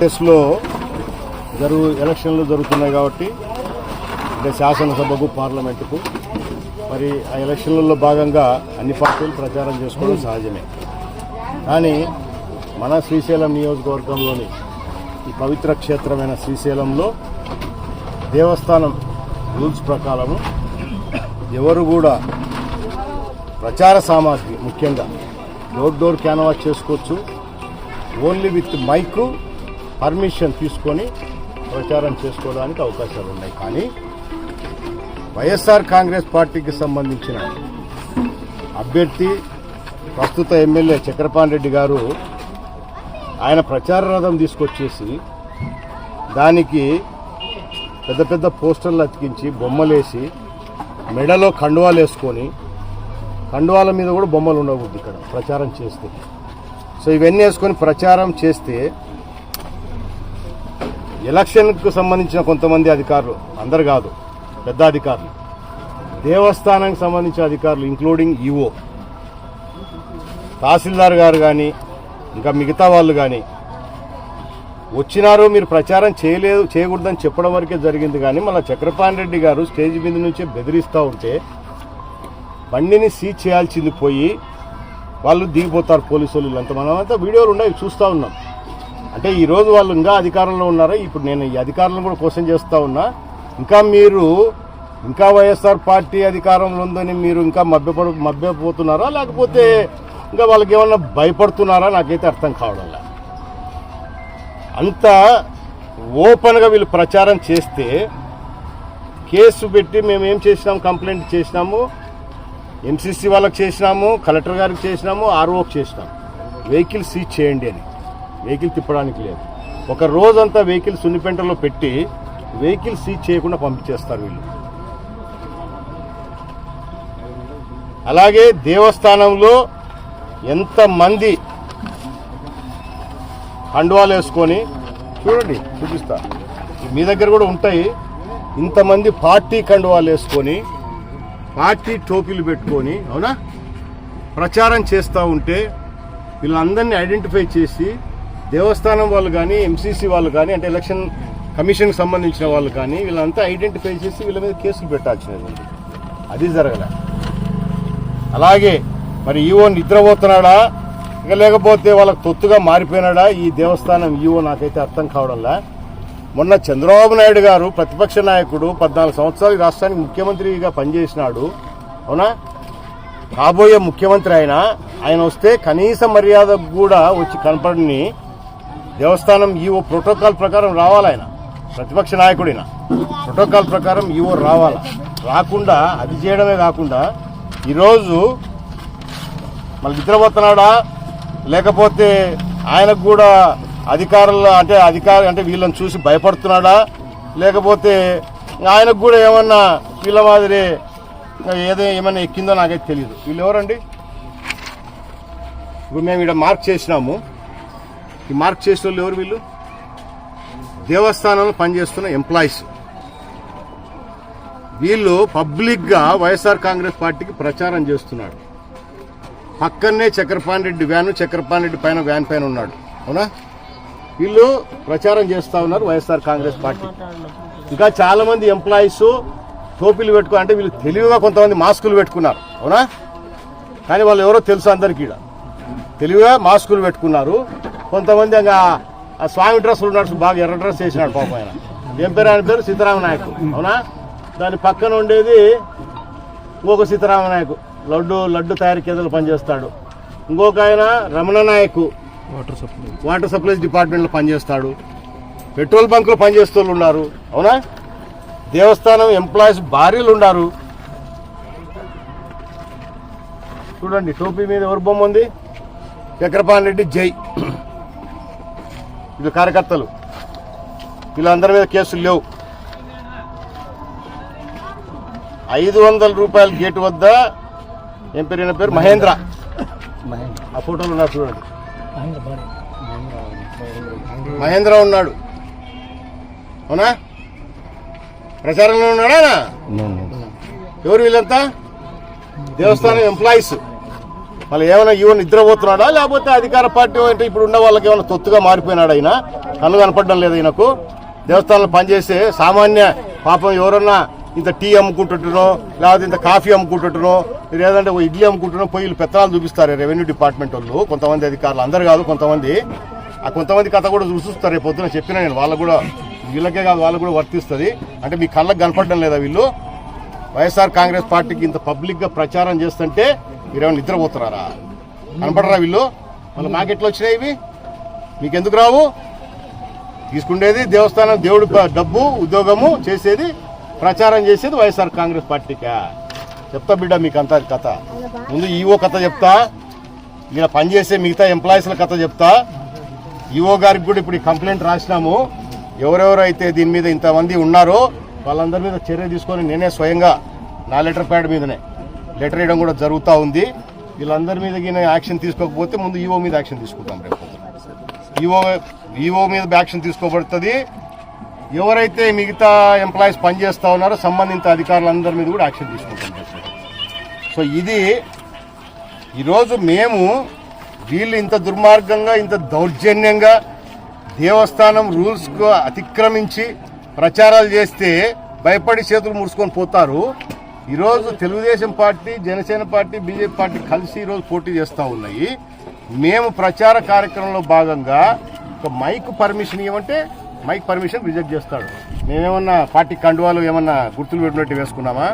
కేసులో జరుగు ఎలక్షన్లు జరుగుతున్నాయి కాబట్టి అంటే శాసనసభకు పార్లమెంటుకు మరి ఆ ఎలక్షన్లలో భాగంగా అన్ని పార్టీలు ప్రచారం చేసుకోవడం సహజమే. కానీ మన శ్రీశైలం నియోజకవర్గంలోని ఈ పవిత్ర క్షేత్రమైన శ్రీశైలంలో దేవస్థానం రూల్స్ ప్రకారము ఎవరు కూడా ప్రచార సామాగ్రి ముఖ్యంగా డోర్ డోర్ క్యాన్వాస్ చేసుకోవచ్చు. ఓన్లీ విత్ మైక్ పర్మిషన్ తీసుకొని ప్రచారం చేసుకోవడానికి అవకాశాలు ఉన్నాయి. కానీ వైఎస్ఆర్ కాంగ్రెస్ పార్టీకి సంబంధించిన అభ్యర్థి ప్రస్తుత ఎమ్మెల్యే చక్రపాణి రెడ్డి గారు ఆయన ప్రచార రథం తీసుకొచ్చేసి దానికి పెద్ద పెద్ద పోస్టర్లు అతికించి బొమ్మలేసి మెడలో కండువాలు వేసుకొని కండువాల మీద కూడా బొమ్మలు ఉండకూడదు ఇక్కడ ప్రచారం చేస్తే. సో ఇవన్నీ వేసుకొని ప్రచారం చేస్తే ఎలక్షన్కు సంబంధించిన కొంతమంది అధికారులు అందరు కాదు పెద్ద అధికారులు దేవస్థానానికి సంబంధించిన అధికారులు ఇంక్లూడింగ్ ఈఓ తహసీల్దార్ గారు కానీ ఇంకా మిగతా వాళ్ళు కానీ వచ్చినారు మీరు ప్రచారం చేయలేదు చేయకూడదని చెప్పడం వరకే జరిగింది. కానీ మళ్ళీ చక్రపాణి రెడ్డి గారు స్టేజ్ మీద నుంచే బెదిరిస్తూ ఉంటే బండిని సీజ్ చేయాల్సింది పోయి వాళ్ళు దిగిపోతారు పోలీసు వాళ్ళు వీళ్ళంతా. మనం అంతా వీడియోలు ఉన్నాయి చూస్తూ ఉన్నాం. అంటే ఈరోజు వాళ్ళు ఇంకా అధికారంలో ఉన్నారా? ఇప్పుడు నేను ఈ అధికారులను కూడా క్వశ్చన్ చేస్తూ ఉన్నా. ఇంకా మీరు ఇంకా వైఎస్ఆర్ పార్టీ అధికారంలో ఉందని మీరు ఇంకా మభ్యపడ మభ్యపోతున్నారా? లేకపోతే ఇంకా వాళ్ళకి ఏమన్నా భయపడుతున్నారా? నాకైతే అర్థం కావడం లేదు అంత ఓపెన్గా వీళ్ళు ప్రచారం చేస్తే కేసు పెట్టి మేము ఏం చేసినాం కంప్లైంట్ చేసినాము. ఎన్సీసీ వాళ్ళకి చేసినాము కలెక్టర్ గారికి చేసినాము ఆర్ఓకి చేసినాము వెహికల్ సీజ్ చేయండి అని. వెహికల్ తిప్పడానికి లేదు. ఒక రోజంతా వెహికల్ సున్నిపెంటలో పెట్టి వెహికల్ సీజ్ చేయకుండా పంపించేస్తారు వీళ్ళు. అలాగే దేవస్థానంలో ఎంతమంది హండువాలు వేసుకొని చూడండి చూపిస్తా. మీ దగ్గర కూడా ఉంటాయి. ఇంతమంది పార్టీ కండువాలు వేసుకొని పార్టీ టోపీలు పెట్టుకొని అవునా? ప్రచారం చేస్తూ ఉంటే వీళ్ళందరినీ ఐడెంటిఫై చేసి దేవస్థానం వాళ్ళు కానీ ఎంసీసీ వాళ్ళు కానీ అంటే ఎలక్షన్ కమిషన్కి సంబంధించిన వాళ్ళు కానీ వీళ్ళంతా ఐడెంటిఫై చేసి వీళ్ళ మీద కేసులు పెట్టాల్సినది. అది జరగలే. అలాగే మరి ఈవో నిద్రపోతున్నాడా? ఇక లేకపోతే వాళ్ళకి తొత్తుగా మారిపోయినాడా? ఈ దేవస్థానం ఈవో నాకైతే అర్థం కావడంలా. మొన్న చంద్రబాబు నాయుడు గారు ప్రతిపక్ష నాయకుడు పద్నాలుగు సంవత్సరాలు రాష్ట్రానికి ముఖ్యమంత్రిగా పనిచేసినాడు. అవునా? కాబోయే ముఖ్యమంత్రి ఆయన ఆయన వస్తే కనీస మర్యాద కూడా వచ్చి కనపడని దేవస్థానం ఈవో ప్రోటోకాల్ ప్రకారం రావాలి ఆయన. ప్రతిపక్ష నాయకుడిన. ప్రోటోకాల్ ప్రకారం ఈవో రావాలా? రాకుండా అది చేయడమే కాకుండా ఈరోజు మళ్ళీ నిద్రపోతున్నాడా? లేకపోతే ఆయనకు కూడా అధికారులు అంటే అధికారు అంటే వీళ్ళని చూసి భయపడుతున్నాడా? లేకపోతే ఆయనకు కూడా ఏమన్నా వీళ్ళ మాదిరి ఏదో ఏమైనా ఎక్కిందో నాకైతే తెలియదు వీళ్ళు ఎవరండి? ఇప్పుడు మేము ఇక్కడ మార్క్ చేసినాము. ఈ మార్క్ చేసిన వాళ్ళు ఎవరు వీళ్ళు? దేవస్థానంలో పనిచేస్తున్న ఎంప్లాయీస్. వీళ్ళు పబ్లిక్గా వైఎస్ఆర్ కాంగ్రెస్ పార్టీకి ప్రచారం చేస్తున్నాడు. పక్కనే చక్రపాణి రెడ్డి వ్యాన్ చక్రపాణి రెడ్డి పైన వ్యాన్ పైన ఉన్నాడు. అవునా? వీళ్ళు ప్రచారం చేస్తూ ఉన్నారు వైఎస్ఆర్ కాంగ్రెస్ పార్టీ. ఇంకా చాలా మంది ఎంప్లాయీస్ టోపీలు పెట్టుకో అంటే వీళ్ళు తెలివిగా కొంతమంది మాస్కులు పెట్టుకున్నారు. అవునా? కానీ వాళ్ళు ఎవరో తెలుసు అందరికీ ఈడ. తెలివిగా మాస్కులు పెట్టుకున్నారు. కొంతమంది ఇంకా ఆ స్వామి డ్రెస్సులు ఉన్నాడు బాగా ఎర్ర డ్రెస్ వేసినాడు పాప ఆయన. ఏం పేరు? ఆయన పేరు సీతారామ నాయకు. అవునా? దాని పక్కన ఉండేది ఇంకొక సీతారామ నాయకు. లడ్డు లడ్డు తయారీ కేంద్రంలో పనిచేస్తాడు ఇంకొక ఆయన రమణ నాయకు. Water supply. వాటర్ సప్లైస్ డిపార్ట్మెంట్లో పనిచేస్తాడు. పెట్రోల్ బంకులో పనిచేస్తూ ఉన్నారు. అవునా? దేవస్థానం ఎంప్లాయీస్ భార్యలు ఉన్నారు. చూడండి టోపీ మీద ఎవరి బొమ్మ ఉంది? చక్రపాణి రెడ్డి జై. వీళ్ళు కార్యకర్తలు. వీళ్ళందరి మీద కేసులు లేవు. ఐదు వందల రూపాయల గేటు వద్ద ఏం పేరు పేరు? మహేంద్ర. ఆ ఫోటోలు ఉన్నారు చూడండి. మహేంద్ర ఉన్నాడు. అవునా? ప్రచారంలో ఉన్నాడా ఎవరు వీళ్ళంతా? దేవస్థానం ఎంప్లాయీస్ మళ్ళీ ఏమైనా ఈవెన్ నిద్రపోతున్నాడా? లేకపోతే అధికార పార్టీ అంటే ఇప్పుడు ఉన్న వాళ్ళకి ఏమైనా తొత్తుగా మారిపోయినాడు ఆయన కన్ను కనపడడం లేదు ఈయనకు. దేవస్థానంలో పనిచేసే సామాన్య పాపం ఎవరన్నా ఇంత టీ అమ్ముకుంటుంటునో లేకపోతే ఇంత కాఫీ అమ్ముకుంటుంటునో లేదంటే ఇడ్లీ అమ్ముకుంటునో పోయి పెత్తనాలు చూపిస్తారు రెవెన్యూ డిపార్ట్మెంట్ వాళ్ళు. కొంతమంది అధికారులు అందరు కాదు కొంతమంది. ఆ కొంతమంది కథ కూడా చూసిస్తారు రేపు పొద్దున చెప్పిన నేను. వాళ్ళకు కూడా వీళ్ళకే కాదు వాళ్ళకు కూడా వర్తిస్తుంది. అంటే మీ కళ్ళకు కనపడడం లేదా వీళ్ళు? వైఎస్ఆర్ కాంగ్రెస్ పార్టీకి ఇంత పబ్లిక్గా ప్రచారం చేస్తుంటే మీరేమైనా నిద్రపోతున్నారా? కనపడరా వీళ్ళు? మళ్ళీ మాకెట్లు వచ్చినాయి ఇవి? మీకెందుకు రావు? తీసుకుండేది దేవస్థానం దేవుడి డబ్బు ఉద్యోగము చేసేది ప్రచారం చేసేది వైఎస్ఆర్ కాంగ్రెస్ పార్టీకా. చెప్తా బిడ్డ మీకు అంత కథ. ముందు ఈవో కథ చెప్తా. ఈయన పనిచేసే మిగతా ఎంప్లాయీస్ల కథ చెప్తా. ఈవో గారికి కూడా ఇప్పుడు కంప్లైంట్ రాసినాము. ఎవరెవరైతే దీని మీద ఇంతమంది ఉన్నారో వాళ్ళందరి మీద చర్య తీసుకొని నేనే స్వయంగా నా లెటర్ ప్యాడ్ మీదనే లెటర్ వేయడం కూడా జరుగుతూ ఉంది. వీళ్ళందరి మీద యాక్షన్ తీసుకోకపోతే ముందు ఈవో మీద యాక్షన్ తీసుకుంటాం రేపు ఈవో ఈవో మీద యాక్షన్ తీసుకోబడుతుంది. ఎవరైతే మిగతా ఎంప్లాయీస్ పనిచేస్తూ ఉన్నారో సంబంధిత అధికారులందరి మీద కూడా యాక్షన్ తీసుకుంటాం. సో ఇది ఈరోజు మేము వీళ్ళు ఇంత దుర్మార్గంగా ఇంత దౌర్జన్యంగా దేవస్థానం రూల్స్కు అతిక్రమించి ప్రచారాలు చేస్తే భయపడి చేతులు ముడుచుకొని పోతారు. ఈరోజు Telugu Desam party Janasena party BJP party కలిసి ఈరోజు పోటీ చేస్తూ ఉన్నాయి. మేము ప్రచార కార్యక్రమంలో భాగంగా ఒక మైక్ పర్మిషన్ ఇవ్వమంటే మైక్ పర్మిషన్ రిజెక్ట్ చేస్తాడు. మేమేమన్నా పార్టీ కండువాలు ఏమన్నా గుర్తులు పెట్టినట్టు వేసుకున్నామా?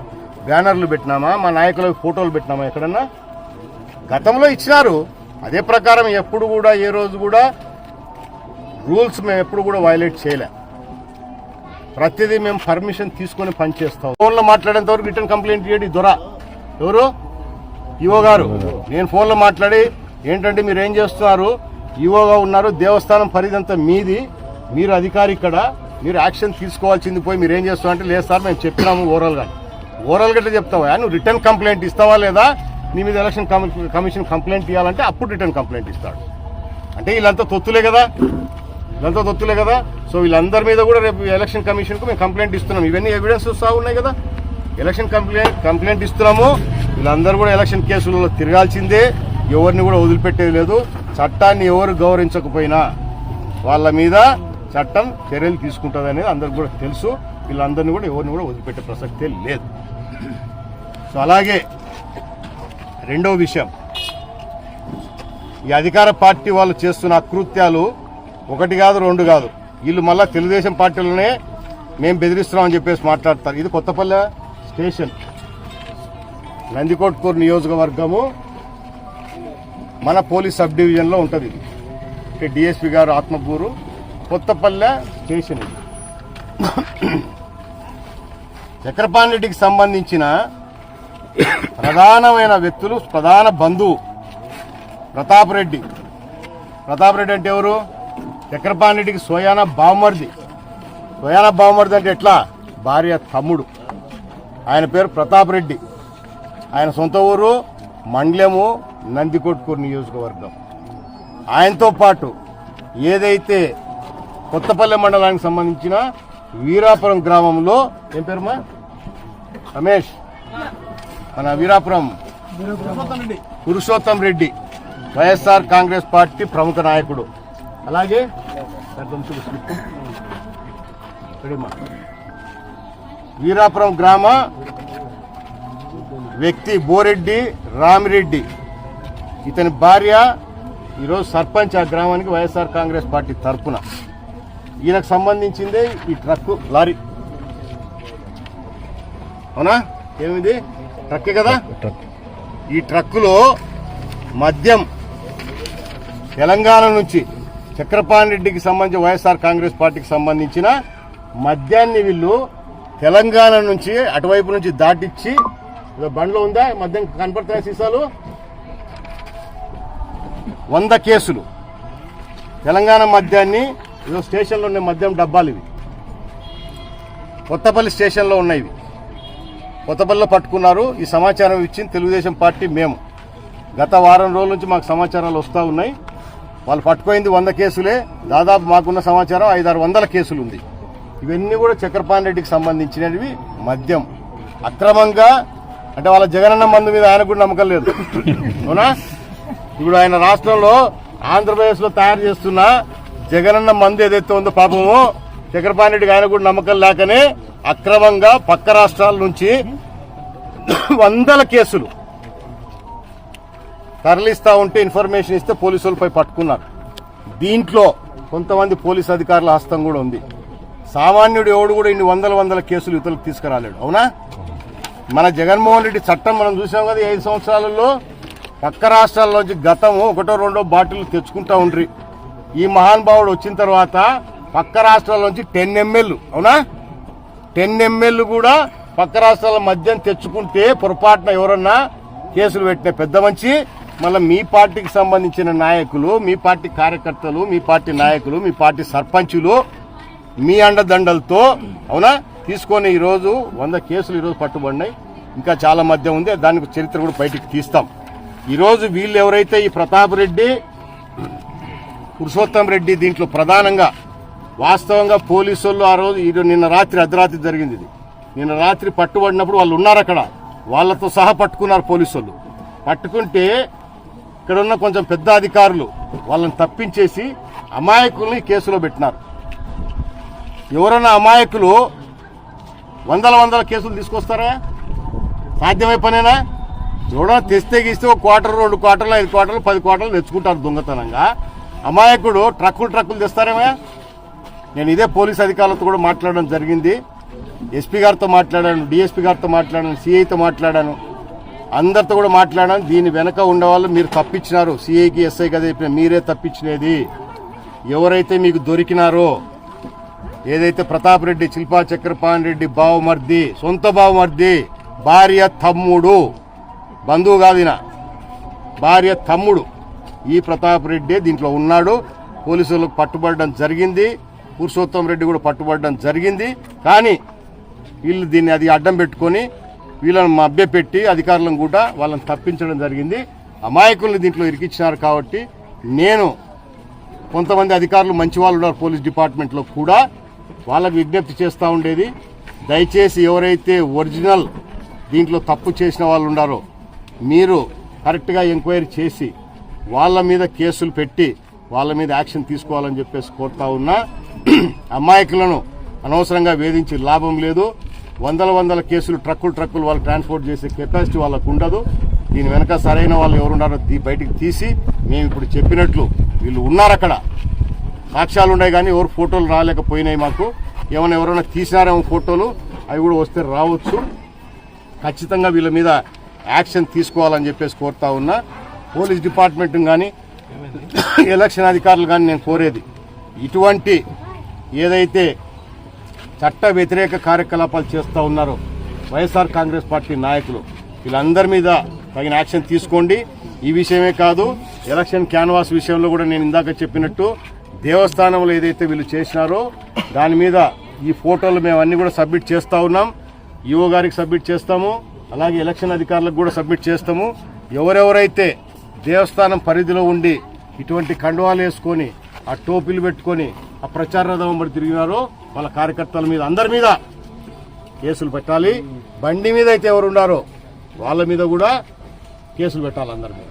బ్యానర్లు పెట్టినామా? మా నాయకుల ఫోటోలు పెట్టినామా? ఎక్కడన్నా? గతంలో ఇచ్చినారు. అదే ప్రకారం ఎప్పుడు కూడా ఏ రోజు కూడా రూల్స్ మేము ఎప్పుడు కూడా వైలేట్ చేయలే. ప్రతిదీ మేము పర్మిషన్ తీసుకొని పనిచేస్తాం. ఫోన్లో మాట్లాడేంత వరకు రిటర్న్ కంప్లైంట్ చేయడం దొర. ఎవరు? ఈవో గారు. నేను ఫోన్లో మాట్లాడి ఏంటంటే మీరు ఏం చేస్తున్నారు? ఈవోగా ఉన్నారు దేవస్థానం పరిధంతా మీది. మీరు అధికారి ఇక్కడ మీరు యాక్షన్ తీసుకోవాల్సింది పోయి మీరు ఏం చేస్తున్నారు అంటే లేదు సార్ మేము చెప్పినాము ఓవరాల్గా ఓవరాల్గా చెప్తావా? నువ్వు రిటర్న్ కంప్లైంట్ ఇస్తావా లేదా? నీ మీద ఎలక్షన్ కమి- కమిషన్ కంప్లైంట్ ఇవ్వాలంటే అప్పుడు రిటర్న్ కంప్లైంట్ ఇస్తాడు. అంటే వీళ్ళంతా తొత్తులే కదా? వీళ్ళంతా తొత్తులే కదా? సో వీళ్ళందరి మీద కూడా రేపు ఎలక్షన్ కమిషన్కు మేము కంప్లైంట్ ఇస్తున్నాం. ఇవన్నీ ఎవిడెన్స్ వస్తూ ఉన్నాయి కదా? ఎలక్షన్ కంప్లైంట్ కంప్లైంట్ ఇస్తున్నాము. వీళ్ళందరూ కూడా ఎలక్షన్ కేసులలో తిరగాల్సిందే. ఎవరిని కూడా వదిలిపెట్టేది లేదు. చట్టాన్ని ఎవరు గౌరవించకపోయినా వాళ్ళ మీద చట్టం చర్యలు తీసుకుంటుంది అనేది అందరికి కూడా తెలుసు. వీళ్ళందరినీ కూడా ఎవరిని కూడా వదిలిపెట్టే ప్రసక్తే లేదు. సో అలాగే రెండవ విషయం. ఈ అధికార పార్టీ వాళ్ళు చేస్తున్న అకృత్యాలు ఒకటి కాదు రెండు కాదు. వీళ్ళు మళ్ళీ తెలుగుదేశం పార్టీలోనే మేము బెదిరిస్తున్నామని చెప్పేసి మాట్లాడతారు. ఇది కొత్తపల్లె స్టేషన్. నందికోట్కూరు నియోజకవర్గము మన పోలీస్ సబ్ డివిజన్లో ఉంటుంది ఇది. డిఎస్పి గారు ఆత్మకూరు కొత్తపల్లె స్టేషన్ ఇది. చక్రపాణిరెడ్డికి సంబంధించిన ప్రధానమైన వ్యక్తులు ప్రధాన బంధువు ప్రతాప్ రెడ్డి. ప్రతాప్ రెడ్డి అంటే ఎవరు? చక్రపాణిరెడ్డికి సోయాన బావమర్ది సోయాన బావమర్ది అంటే ఎట్లా? భార్య తమ్ముడు. ఆయన పేరు ప్రతాప్ రెడ్డి. ఆయన సొంత ఊరు మండలము నందికొట్కూరు నియోజకవర్గం. ఆయనతో పాటు ఏదైతే కొత్తపల్లె మండలానికి సంబంధించిన వీరాపురం గ్రామంలో ఏం పేరుమా రమేష్. మన వీరాపురం పురుషోత్తం రెడ్డి వైఎస్ఆర్ కాంగ్రెస్ పార్టీ ప్రముఖ నాయకుడు. అలాగే వీరాపురం గ్రామ వ్యక్తి బోరెడ్డి రామిరెడ్డి. ఇతని భార్య ఈరోజు సర్పంచ్ ఆ గ్రామానికి వైఎస్ఆర్ కాంగ్రెస్ పార్టీ తరఫున ఈయనకు సంబంధించిందే ఈ ట్రక్ లారీ. అవునా? ఏమిది? ట్రక్కే కదా? ఈ ట్రక్కులో మద్యం తెలంగాణ నుంచి చక్రపాణి రెడ్డికి సంబంధించి వైఎస్ఆర్ కాంగ్రెస్ పార్టీకి సంబంధించిన మద్యాన్ని వీళ్ళు తెలంగాణ నుంచి అటువైపు నుంచి దాటిచ్చి బండ్లో ఉందా? మద్యం కనపడుతున్నాయి సీసాలు? వంద కేసులు తెలంగాణ మద్యాన్ని ఇదో స్టేషన్లో ఉన్న మద్యం డబ్బాలు ఇవి. కొత్తపల్లి స్టేషన్లో ఉన్నాయి ఇవి. కొత్తపల్లిలో పట్టుకున్నారు ఈ సమాచారం ఇచ్చింది తెలుగుదేశం పార్టీ మేము. గత వారం రోజుల నుంచి మాకు సమాచారాలు వస్తూ ఉన్నాయి. వాళ్ళు పట్టుకోయింది వంద కేసులే దాదాపు మాకున్న సమాచారం ఐదారు వందల కేసులు ఉంది. ఇవన్నీ కూడా చక్రపాణి రెడ్డికి సంబంధించినవి మద్యం. అక్రమంగా అంటే వాళ్ళ జగనన్న మందు మీద ఆయన కూడా నమ్మకం లేదు. అవునా? ఇప్పుడు ఆయన రాష్ట్రంలో ఆంధ్రప్రదేశ్లో తయారు చేస్తున్న జగనన్న మంది ఏదైతే ఉందో పాపము చక్రపాణి రెడ్డికి ఆయన కూడా నమ్మకం లేకనే అక్రమంగా పక్క రాష్ట్రాల నుంచి వందల కేసులు తరలిస్తా ఉంటే ఇన్ఫర్మేషన్ ఇస్తే పోలీసులపై పట్టుకున్నారు. దీంట్లో కొంతమంది పోలీస్ అధికారుల హస్తం కూడా ఉంది. సామాన్యుడు ఎవడు కూడా ఇన్ని వందల వందల కేసులు ఇతరులకు తీసుకురాలేడు. అవునా? మన జగన్మోహన్ రెడ్డి చట్టం మనం చూసాం కదా ఐదు సంవత్సరాలలో పక్క రాష్ట్రాల్లోంచి గతము ఒకటో రెండో బాటిల్ తెచ్చుకుంటా ఉండ్రి. ఈ మహానుభావుడు వచ్చిన తర్వాత పక్క రాష్ట్రాల నుంచి టెన్ ఎంఎల్ అవునా? టెన్ ఎంఎల్ కూడా పక్క రాష్ట్రాల మద్యం తెచ్చుకుంటే పొరపాటున ఎవరన్నా కేసులు పెట్టిన పెద్ద మంచి మళ్ళీ మీ పార్టీకి సంబంధించిన నాయకులు మీ పార్టీ కార్యకర్తలు మీ పార్టీ నాయకులు మీ పార్టీ సర్పంచులు మీ అండదండలతో అవునా? తీసుకొని ఈరోజు వంద కేసులు ఈరోజు పట్టుబడినాయి. ఇంకా చాలా మధ్య ఉంది. దానికి చరిత్ర కూడా బయటికి తీస్తాం. ఈరోజు వీళ్ళు ఎవరైతే ఈ ప్రతాప్ రెడ్డి పురుషోత్తం రెడ్డి దీంట్లో ప్రధానంగా వాస్తవంగా పోలీసు వాళ్ళు ఆ రోజు ఇది నిన్న రాత్రి అర్ధరాత్రి జరిగింది ఇది. నిన్న రాత్రి పట్టుబడినప్పుడు వాళ్ళు ఉన్నారు అక్కడ. వాళ్ళతో సహా పట్టుకున్నారు పోలీసులు. వాళ్ళు పట్టుకుంటే ఇక్కడ ఉన్న కొంచెం పెద్ద అధికారులు వాళ్ళని తప్పించేసి అమాయకుల్ని కేసులో పెట్టినారు. ఎవరైనా అమాయకులు వందల వందల కేసులు తీసుకొస్తారా? సాధ్యమై పనేనా? ఎవడో తెస్తే గీస్తే ఒక క్వార్టర్ రెండు క్వార్టర్లు ఐదు క్వార్టర్లు పది క్వార్టర్లు తెచ్చుకుంటారు దొంగతనంగా. అమాయకుడు ట్రక్కులు ట్రక్కులు తెస్తారేమో నేను ఇదే పోలీస్ అధికారులతో కూడా మాట్లాడడం జరిగింది. ఎస్పీ గారితో మాట్లాడాను డిఎస్పీ గారితో మాట్లాడాను సిఐతో మాట్లాడాను. అందరితో కూడా మాట్లాడాను. దీని వెనక ఉండేవాళ్ళు మీరు తప్పించినారు. సిఐకి ఎస్ఐ కదా చెప్పిన మీరే తప్పించినది. ఎవరైతే మీకు దొరికినారో ఏదైతే ప్రతాప్ రెడ్డి శిల్పా చక్రపాణి రెడ్డి బావమర్ది సొంత బావమర్ది భార్య తమ్ముడు బంధువు కాదిన భార్య తమ్ముడు. ఈ ప్రతాప్ రెడ్డి దీంట్లో ఉన్నాడు. పోలీసులకు పట్టుబడడం జరిగింది. పురుషోత్తం రెడ్డి కూడా పట్టుబడడం జరిగింది. కానీ వీళ్ళు దీన్ని అది అడ్డం పెట్టుకొని వీళ్ళని మభ్యపెట్టి అధికారులను కూడా వాళ్ళని తప్పించడం జరిగింది. అమాయకుల్ని దీంట్లో ఇరికిచ్చినారు కాబట్టి నేను కొంతమంది అధికారులు మంచి వాళ్ళు ఉన్నారు పోలీస్ డిపార్ట్మెంట్లో కూడా. వాళ్ళకు విజ్ఞప్తి చేస్తూ ఉండేది దయచేసి ఎవరైతే ఒరిజినల్ దీంట్లో తప్పు చేసిన వాళ్ళు ఉన్నారో మీరు కరెక్ట్గా ఎంక్వైరీ చేసి వాళ్ళ మీద కేసులు పెట్టి వాళ్ళ మీద యాక్షన్ తీసుకోవాలని చెప్పేసి కోరుతా ఉన్నా అమాయకులను అనవసరంగా వేధించి లాభం లేదు. వందల వందల కేసులు ట్రక్కులు ట్రక్కులు వాళ్ళు ట్రాన్స్పోర్ట్ చేసే కెపాసిటీ వాళ్ళకు ఉండదు. దీని వెనక సరైన వాళ్ళు ఎవరున్నారో దీ బయటికి తీసి మేము ఇప్పుడు చెప్పినట్లు వీళ్ళు ఉన్నారు అక్కడ. సాక్ష్యాలు ఉన్నాయి కానీ ఎవరు ఫోటోలు రాలేకపోయినాయి మాకు. ఏమైనా ఎవరైనా తీసినారేమో ఫోటోలు అవి కూడా వస్తే రావచ్చు. ఖచ్చితంగా వీళ్ళ మీద యాక్షన్ తీసుకోవాలని చెప్పేసి కోరుతా ఉన్నా. పోలీస్ డిపార్ట్మెంట్ కానీ ఎలక్షన్ అధికారులు కానీ నేను కోరేది. ఇటువంటి ఏదైతే చట్ట వ్యతిరేక కార్యకలాపాలు చేస్తూ ఉన్నారో వైఎస్ఆర్ కాంగ్రెస్ పార్టీ నాయకులు వీళ్ళందరి మీద తగిన యాక్షన్ తీసుకోండి. ఈ విషయమే కాదు ఎలక్షన్ క్యాన్వాస్ విషయంలో కూడా నేను ఇందాక చెప్పినట్టు దేవస్థానంలో ఏదైతే వీళ్ళు చేసినారో దాని మీద ఈ ఫోటోలు మేము అన్ని కూడా సబ్మిట్ చేస్తూ ఉన్నాం. ఈఓ గారికి సబ్మిట్ చేస్తాము అలాగే ఎలక్షన్ అధికారులకు కూడా సబ్మిట్ చేస్తాము. ఎవరెవరైతే దేవస్థానం పరిధిలో ఉండి ఇటువంటి కండువాలు వేసుకొని ఆ టోపీలు పెట్టుకొని ఆ ప్రచార రథం వెంబడి తిరిగినారో వాళ్ళ కార్యకర్తల మీద అందరి మీద కేసులు పెట్టాలి. బండి మీద అయితే ఎవరు ఉన్నారో వాళ్ళ మీద కూడా కేసులు పెట్టాలి అందరి మీద.